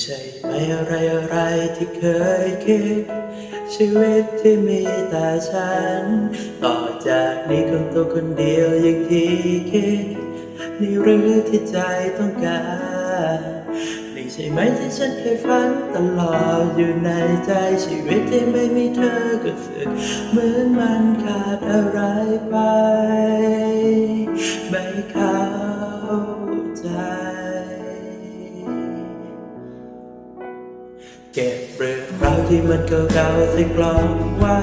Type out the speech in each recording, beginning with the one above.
ใช่ไม่อะไรอะไรที่เคยคิด ชีวิตที่มีแต่ฉัน ต่อจากนี้คงตัวคนเดียวอย่างที่คิด นี่หรือที่ใจต้องการนี่ใช่ไหมที่ฉันเคยฝันตลอดอยู่ในใจชีวิตที่ไม่มีเธอก็สึกเหมือนมันขาดอะไรไป เก็บเรื่องราวที่มันเก่าๆใส่กล่องไว้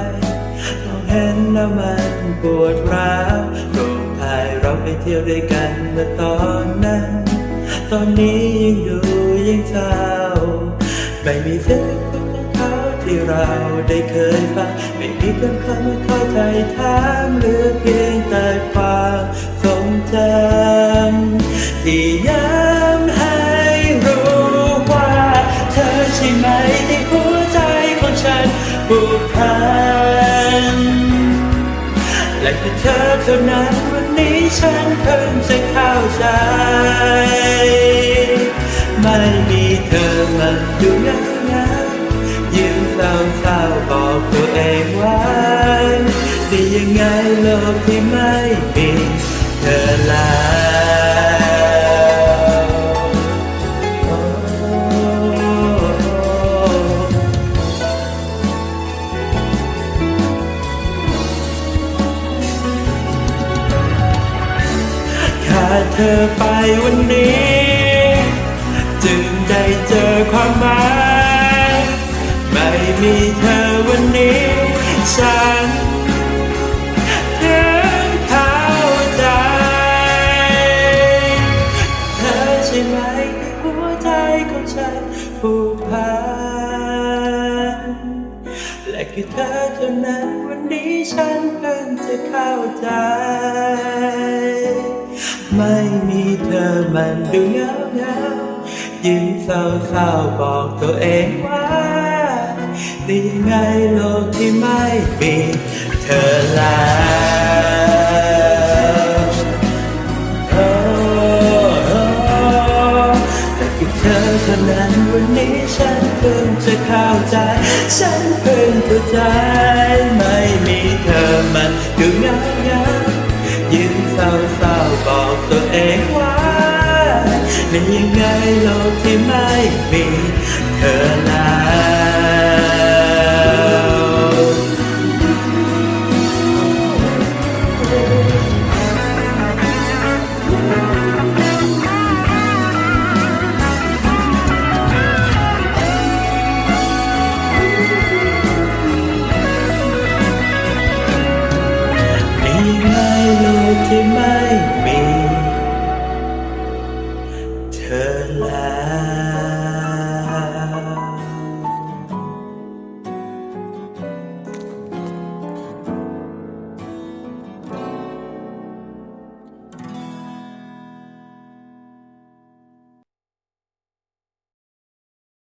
ลองเห็นแล้วมันปวดร้าวรูปถ่ายเราไปเที่ยวด้วยกันเมื่อตอนนั้น ตอนนี้ยังดูยังเศร้าไม่มีเส้นของเขาที่เราได้เคยฟังไม่มีเพื่อนคำมาคอยไถ่ถามเหลือเพียงแต่ความทรง ผูกพันและเธอเท่านั้นวันนี้ฉันเพิ่งจะเข้าใจ ไม่มีเธอมันดูเหงาเหงายืนเศร้าเศร้าบอกตัวเองว่าแต่ยังไงโลกที่ไม่ อไปวันนี้ จึงได้เจอความหมายไม่มีเธอวันนี้ ฉันถึงเข้าใจ เธอใช่ไหมที่หัวใจของฉันผูกพันและคือเธอเท่านั้นวันนี้ฉันเพิ่งจะเข้าใจ ไม่มีเธอมันดูเหงาเหงายิ้มเศร้าเศร้าบอกตัวเองว่าดีไงโลกที่ไม่มีเธอแล้วโอ้แต่คือเธอเท่านั้นวันนี้ฉันเพิ่งจะเข้าใจ ฉันเพิ่งเข้าใจ ไม่มีเธอมันดูเหงาเหงา เป็นยังไงโลกที่ไม่มีเธอแล้วเป็นยังไงโลกที่ไม่